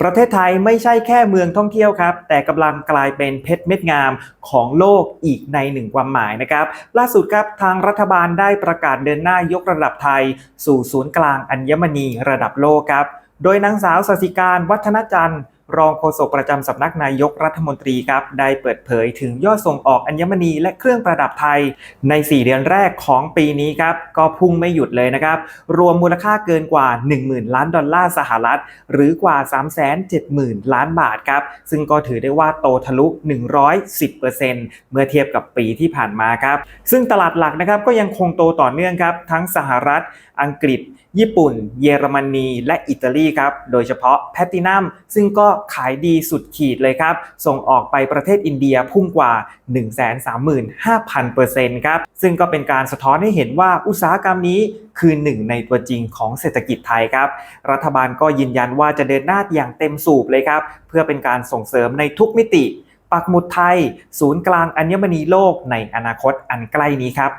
ประเทศไทยไม่ใช่แค่เมืองท่องเที่ยวครับ แต่กำลังกลายเป็นเพชรเม็ดงามของโลกอีกในหนึ่งความหมายนะครับ ล่าสุดครับทางรัฐบาลได้ประกาศเดินหน้ายกระดับไทย สู่ศูนย์กลางอัญมณีระดับโลกครับ โดยนางสาวสสิการวัฒนจันทร์ รองโฆษกประจำสำนักนายกรัฐมนตรีครับ ได้เปิดเผยถึงยอดส่งออกอัญมณีและเครื่องประดับไทย ใน 4 เดือนแรกของปีนี้ครับ ก็พุ่งไม่หยุดเลยนะครับ รวมมูลค่าเกินกว่า 10,000 ล้านดอลลาร์สหรัฐ หรือกว่า 370,000 ล้านบาทครับ ซึ่งก็ถือได้ว่าโตทะลุ 110%เมื่อเทียบกับปีที่ผ่านมาครับ ซึ่งตลาดหลักนะครับก็ยังคงโตต่อเนื่องครับ ทั้งสหรัฐ อังกฤษ ญี่ปุ่น เยอรมนี และอิตาลีครับ โดยเฉพาะแพตตินัมซึ่งก็ขายดีสุดขีดเลยครับ ส่งออกไปประเทศอินเดียพุ่งกว่า 135,000%ครับ ซึ่งก็เป็นการสะท้อนให้เห็นว่าอุตสาหกรรมนี้คือหนึ่งในตัวจริงของเศรษฐกิจไทยครับ รัฐบาลก็ยืนยันว่าจะเดินหน้าอย่างเต็มสูบเลยครับ เพื่อเป็นการส่งเสริมในทุกมิติ ปักหมุดไทย ศูนย์กลางอัญมณีโลกในอนาคตอันใกล้นี้ครับ